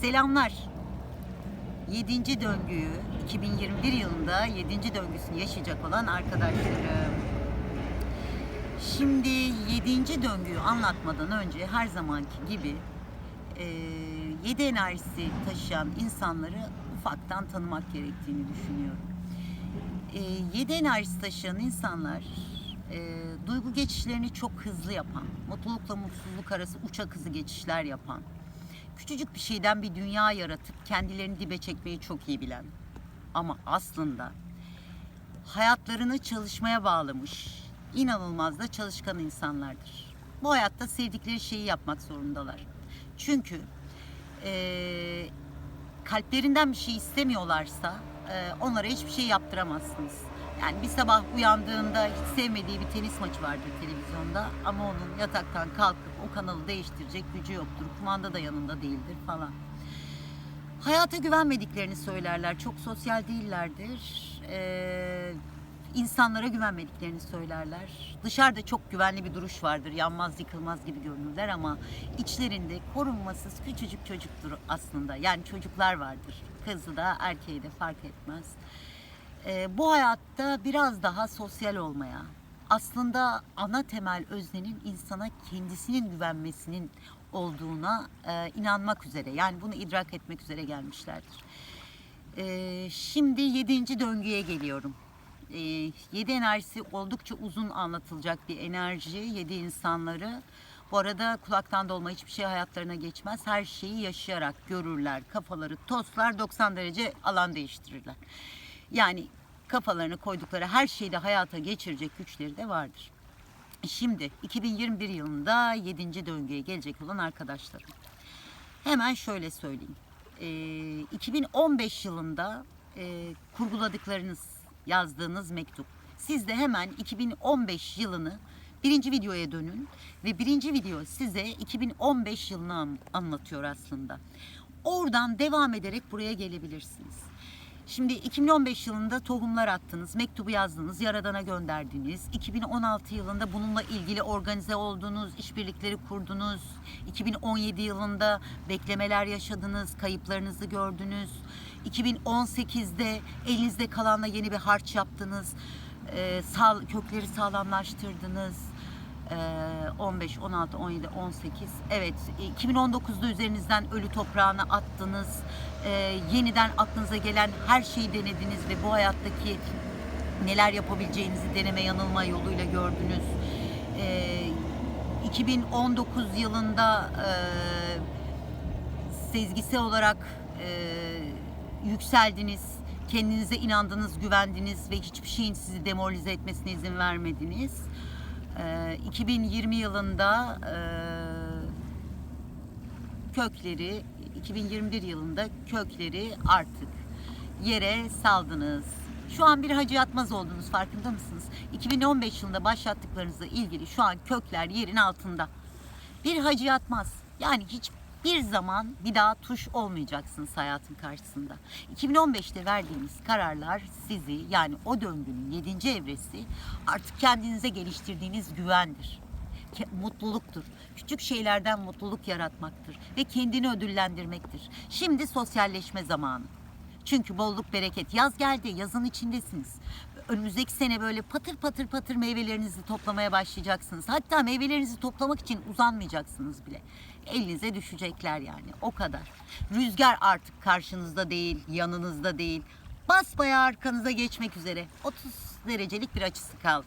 Selamlar. 7. döngüyü 2021 yılında 7. döngüsünü yaşayacak olan arkadaşlarım. Şimdi 7. döngüyü anlatmadan önce her zamanki gibi 7 enerjisi taşıyan insanları ufaktan tanımak gerektiğini düşünüyorum. 7 enerjisi taşıyan insanlar e, duygu geçişlerini çok hızlı yapan, mutlulukla mutsuzluk arası uçak hızı geçişler yapan, küçücük bir şeyden bir dünya yaratıp kendilerini dibe çekmeyi çok iyi bilen ama aslında hayatlarını çalışmaya bağlamış, inanılmaz da çalışkan insanlardır. Bu hayatta sevdikleri şeyi yapmak zorundalar. Çünkü eee, kalplerinden bir şey istemiyorlarsa eee, onlara hiçbir şey yaptıramazsınız. Yani bir sabah uyandığında hiç sevmediği bir tenis maçı vardır televizyonda ama onun yataktan kalkıp o kanalı değiştirecek gücü yoktur. Kumanda da yanında değildir falan. Hayata güvenmediklerini söylerler. Çok sosyal değillerdir. Ee, insanlara güvenmediklerini söylerler. Dışarıda çok güvenli bir duruş vardır. Yanmaz yıkılmaz gibi görünürler ama içlerinde korunmasız küçücük çocuktur aslında. Yani çocuklar vardır. Kızı da erkeği de fark etmez. Ee, bu hayatta biraz daha sosyal olmaya, aslında ana temel öznenin insana kendisinin güvenmesinin olduğuna e, inanmak üzere yani bunu idrak etmek üzere gelmişlerdir. Ee, şimdi yedinci döngüye geliyorum. Ee, yedi enerjisi oldukça uzun anlatılacak bir enerji. Yedi insanları. Bu arada kulaktan dolma hiçbir şey hayatlarına geçmez. Her şeyi yaşayarak görürler. Kafaları toslar 90 derece alan değiştirirler. Yani kafalarına koydukları her şeyi de hayata geçirecek güçleri de vardır. Şimdi 2021 yılında 7. döngüye gelecek olan arkadaşlarım. Hemen şöyle söyleyeyim. Ee, 2015 yılında e, kurguladıklarınız, yazdığınız mektup. Siz de hemen 2015 yılını birinci videoya dönün ve birinci video size 2015 yılını an- anlatıyor aslında. Oradan devam ederek buraya gelebilirsiniz. Şimdi 2015 yılında tohumlar attınız, mektubu yazdınız, Yaradan'a gönderdiniz. 2016 yılında bununla ilgili organize oldunuz, işbirlikleri kurdunuz. 2017 yılında beklemeler yaşadınız, kayıplarınızı gördünüz. 2018'de elinizde kalanla yeni bir harç yaptınız. Ee, sağ, kökleri sağlamlaştırdınız. Ee, 15, 16, 17, 18. Evet, 2019'da üzerinizden ölü toprağını attınız. Ee, yeniden aklınıza gelen her şeyi denediniz ve bu hayattaki neler yapabileceğinizi deneme yanılma yoluyla gördünüz. Ee, 2019 yılında e, sezgisel olarak e, yükseldiniz. Kendinize inandınız, güvendiniz ve hiçbir şeyin sizi demoralize etmesine izin vermediniz. Ee, 2020 yılında e, kökleri, 2021 yılında kökleri artık yere saldınız. Şu an bir hacı yatmaz oldunuz farkında mısınız? 2015 yılında başlattıklarınızla ilgili şu an kökler yerin altında. Bir hacı yatmaz. Yani hiçbir zaman bir daha tuş olmayacaksınız hayatın karşısında. 2015'te verdiğiniz kararlar sizi yani o döngünün 7. evresi artık kendinize geliştirdiğiniz güvendir. Mutluluktur. Küçük şeylerden mutluluk yaratmaktır ve kendini ödüllendirmektir. Şimdi sosyalleşme zamanı. Çünkü bolluk bereket yaz geldi yazın içindesiniz. Önümüzdeki sene böyle patır patır patır meyvelerinizi toplamaya başlayacaksınız. Hatta meyvelerinizi toplamak için uzanmayacaksınız bile. Elinize düşecekler yani o kadar. Rüzgar artık karşınızda değil, yanınızda değil. Basbayağı arkanıza geçmek üzere. 30 derecelik bir açısı kaldı.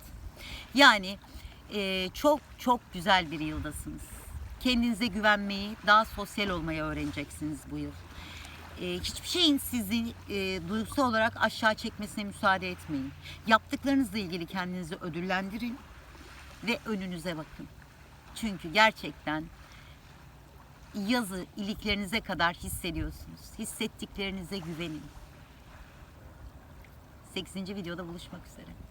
Yani e, çok çok güzel bir yıldasınız. Kendinize güvenmeyi, daha sosyal olmayı öğreneceksiniz bu yıl. E, hiçbir şeyin sizi e, duygusal olarak aşağı çekmesine müsaade etmeyin. Yaptıklarınızla ilgili kendinizi ödüllendirin ve önünüze bakın. Çünkü gerçekten yazı iliklerinize kadar hissediyorsunuz. Hissettiklerinize güvenin. 8. videoda buluşmak üzere.